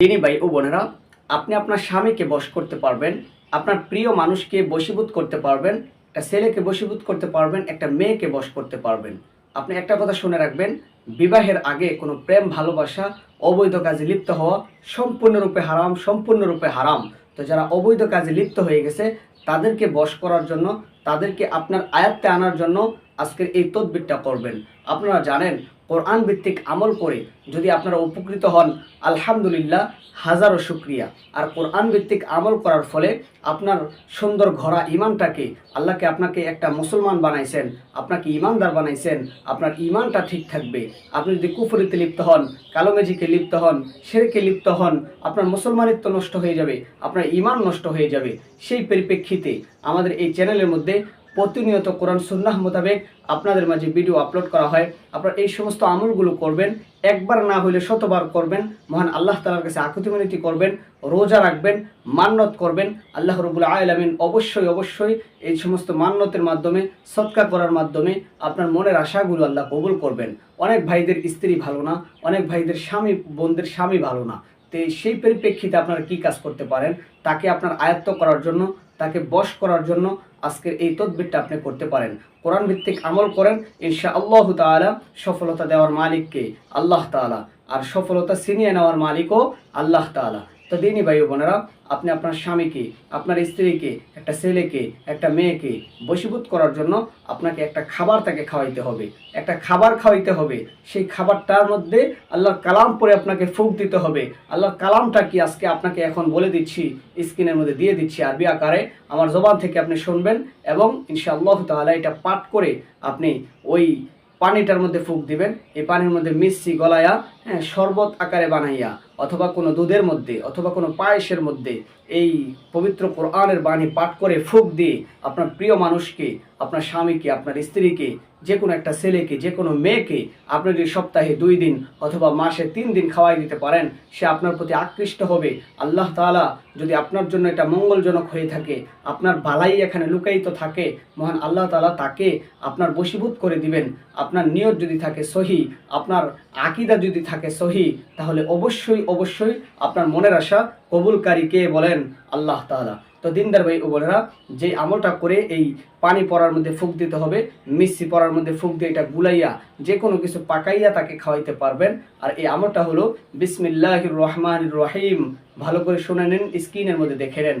তিনি ভাই ও বোনেরা, আপনি আপনার স্বামীকে বশ করতে পারবেন, আপনার প্রিয় মানুষকে বশীভূত করতে পারবেন, একটা ছেলেকে বশীভূত করতে পারবেন, একটা মেয়েকে বশ করতে পারবেন। আপনি একটা কথা শুনে রাখবেন, বিবাহের আগে কোনো প্রেম, ভালোবাসা, অবৈধ কাজে লিপ্ত হওয়া সম্পূর্ণরূপে হারাম সম্পূর্ণরূপে হারাম। তো যারা অবৈধ কাজে লিপ্ত হয়ে গেছে, তাদেরকে বশ করার জন্য, তাদেরকে আপনার আয়ত্তে আনার জন্য আজকের এই তদবিরটা করবেন। আপনারা জানেন কোরআন ভিত্তিক আমল করে যদি আপনারা উপকৃত হন, আলহামদুলিল্লাহ, হাজারো শুক্রিয়া। আর কোরআন ভিত্তিক আমল করার ফলে আপনার সুন্দর ঘোরা ইমানটাকে আল্লাহকে আপনাকে একটা মুসলমান বানাইছেন, আপনাকে ইমানদার বানাইছেন, আপনার ইমানটা ঠিক থাকবে। আপনি যদি কুফরিতে লিপ্ত হন কালোমেজিকে লিপ্ত হন সেরেকে লিপ্ত হন, আপনার মুসলমানিত্ব নষ্ট হয়ে যাবে, আপনার ইমান নষ্ট হয়ে যাবে। সেই পরিপ্রেক্ষিতে আমাদের এই চ্যানেলের মধ্যে প্রতিনিয়ত কোরআন সুন্নাহ মোতাবেক আপনাদের মাঝে ভিডিও আপলোড করা হয়। আপনারা এই সমস্ত আমলগুলো করবেন, একবার না হলে শতবার করবেন। মহান আল্লাহ তালার কাছে আকুতি মিনতি করবেন, রোজা রাখবেন, মান্নত করবেন। আল্লাহ রবুল আলমিন অবশ্যই অবশ্যই এই সমস্ত মান্যতের মাধ্যমে, সৎকার করার মাধ্যমে আপনার মনের আশাগুলো আল্লাহ কবুল করবেন। অনেক ভাইদের স্ত্রী ভালো না, অনেক ভাইদের স্বামী, বোনদের স্বামী ভালো না। তো সেই পরিপ্রেক্ষিতে আপনারা কি কাজ করতে পারেন, তাকে আপনার আয়ত্ত করার জন্য, তাকে বশ করার জন্য আজকের এই তদবিরটা আপনি করতে পারেন। কোরআন ভিত্তিক আমল করেন ইনশা আল্লাহ তালা সফলতা দেওয়ার মালিককে আল্লাহ তালা আর সফলতা ছিনিয়ে নেওয়ার মালিকও আল্লাহ তাআলা। তো দিনই ভাই বোনেরা, আপনি আপনার স্বামীকে, আপনার স্ত্রীকে, একটা ছেলেকে, একটা মেয়েকে বশীভূত করার জন্য আপনাকে একটা খাবার তাকে খাওয়াইতে হবে। একটা খাবার খাওয়াইতে হবে। সেই খাবারটার মধ্যে আল্লাহর কালাম পরে আপনাকে ফুক দিতে হবে। আল্লাহর কালামটা কি আজকে আপনাকে এখন বলে দিচ্ছি, স্ক্রিনের মধ্যে দিয়ে দিচ্ছি আরবি আকারে। আমার জবান থেকে আপনি শুনবেন এবং ইনশাআল্লাহ তাহলে এটা পাঠ করে আপনি ওই পানিটার মধ্যে ফুক দিবেন। এই পানির মধ্যে মিষ্টি গলায়া হ্যাঁ শরবত আকারে বানাইয়া অথবা কোনো দুধের মধ্যে অথবা কোনো পায়েসের মধ্যে এই পবিত্র কোরআনের বাণী পাঠ করে ফুক দিয়ে আপনার প্রিয় মানুষকে, আপনার স্বামীকে, আপনার স্ত্রীকে, যে কোনো একটা ছেলেকে, যে কোনো মেয়েকে আপনি যদি সপ্তাহে দুই দিন অথবা মাসে তিন দিন খাওয়াই দিতে পারেন, সে আপনার প্রতি আকৃষ্ট হবে। আল্লাহ তাআলা যদি আপনার জন্য এটা মঙ্গলজনক হয়ে থাকে, আপনার বালাই এখানে লুকায়িত থাকে, মহান আল্লাহ তাআলা তাকে আপনার বশীভূত করে দিবেন। আপনার নিয়ত যদি থাকে সহি, আপনার আকিদা যদি থাকে সহি, তাহলে অবশ্যই অবশ্যই আপনার মনের আশা কবুলকারী কে বলেন? আল্লাহ তাআলা। তো দিনদার ভাই বোনেরা, যে আমলটা করে এই পানি পড়ার মধ্যে ফুক দিতে হবে, মিষ্টি পড়ার মধ্যে ফুক দিয়ে এটা গুলাইয়া যে কোনো কিছু পাকাইয়া তাকে খাওয়াইতে পারবেন। আর এই আমলটা হলো বিসমিল্লাহ রহমান রহিম। ভালো করে শুনে নিন, স্ক্রিনের মধ্যে দেখে নেন।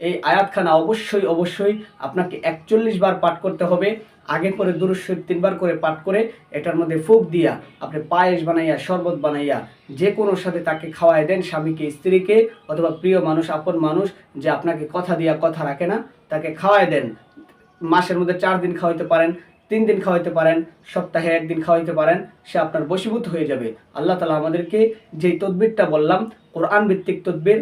এই আয়াতখানা অবশ্যই অবশ্যই আপনাকে একচল্লিশ বার পাঠ করতে হবে। আগে করে দুরুশ্বর তিনবার করে পাঠ করে এটার মধ্যে ফুক দিয়া আপনি পায়েস বানাইয়া, শরবত বানাইয়া যে কোনো সাথে তাকে খাওয়াই দেন, স্বামীকে, স্ত্রীকে অথবা প্রিয় মানুষ, আপন মানুষ যে আপনাকে কথা দিয়া কথা রাখে না, তাকে খাওয়াই দেন। মাসের মধ্যে চার দিন খাওয়াইতে পারেন, তিন দিন খাওয়াইতে পারেন, সপ্তাহে একদিন খাওয়াইতে পারেন, সে আপনার বশীভূত হয়ে যাবে। আল্লাহ তালা আমাদেরকে যেই তদবিরটা বললাম, কোরআন ভিত্তিক তদবির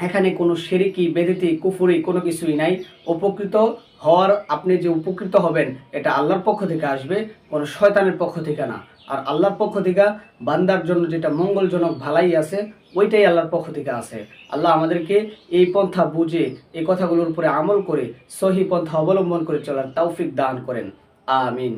এখানে কোনো সেরিকি, বেদিতি, কুফুরি কোনো কিছুই নাই। উপকৃত হওয়ার আপনি যে উপকৃত হবেন, এটা আল্লাহর পক্ষ থেকে আসবে, কোনো শয়তানের পক্ষ থেকে না। আর আল্লাহর পক্ষ থেকে বান্দার জন্য যেটা মঙ্গলজনক ভালাই আছে, ওইটাই আল্লাহর পক্ষ থেকে আছে। আল্লাহ আমাদেরকে এই পন্থা বুঝে, এই কথাগুলোর উপরে আমল করে, সহি পন্থা অবলম্বন করে চলার তৌফিক দান করেন। আমিন।